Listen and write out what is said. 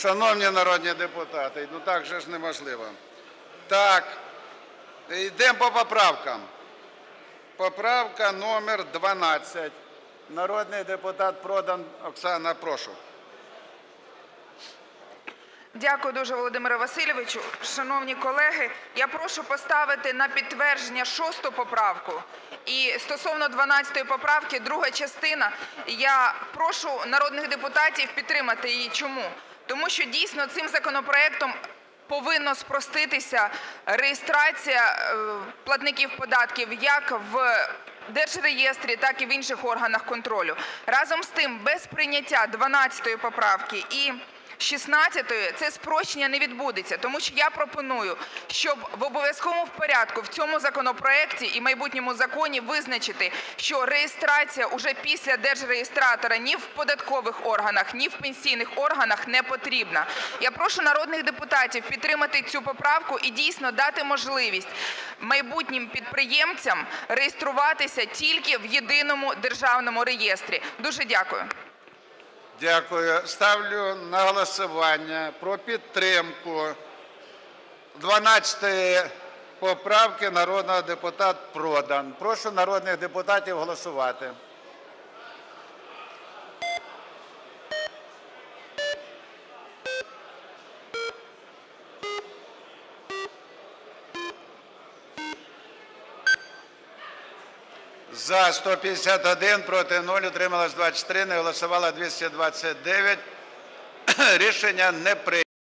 Шановні народні депутати, ну так же ж неможливо. Так, йдемо по поправкам. Поправка номер 12. Народний депутат Продан Оксана, прошу. Дякую дуже, Володимире Васильовичу. Шановні колеги, я прошу поставити на підтвердження шосту поправку. І стосовно 12-ї поправки, друга частина, я прошу народних депутатів підтримати її. Чому? Тому що дійсно цим законопроектом повинно спроститися реєстрація е, платників податків як в Держреєстрі, так і в інших органах контролю. Разом з тим, без прийняття 12-ї поправки і 16-ї це спрощення не відбудеться, тому що я пропоную, щоб в обов'язковому порядку в цьому законопроекті і майбутньому законі визначити, що реєстрація уже після держреєстратора ні в податкових органах, ні в пенсійних органах не потрібна. Я прошу народних депутатів підтримати цю поправку і дійсно дати можливість майбутнім підприємцям реєструватися тільки в єдиному державному реєстрі. Дуже дякую. Дякую. Ставлю на голосування про підтримку 12 поправки народного депутата Продан. Прошу народних депутатів голосувати. За 151, проти 0, утрималось 23, не голосувало 229. Рішення не прийнято.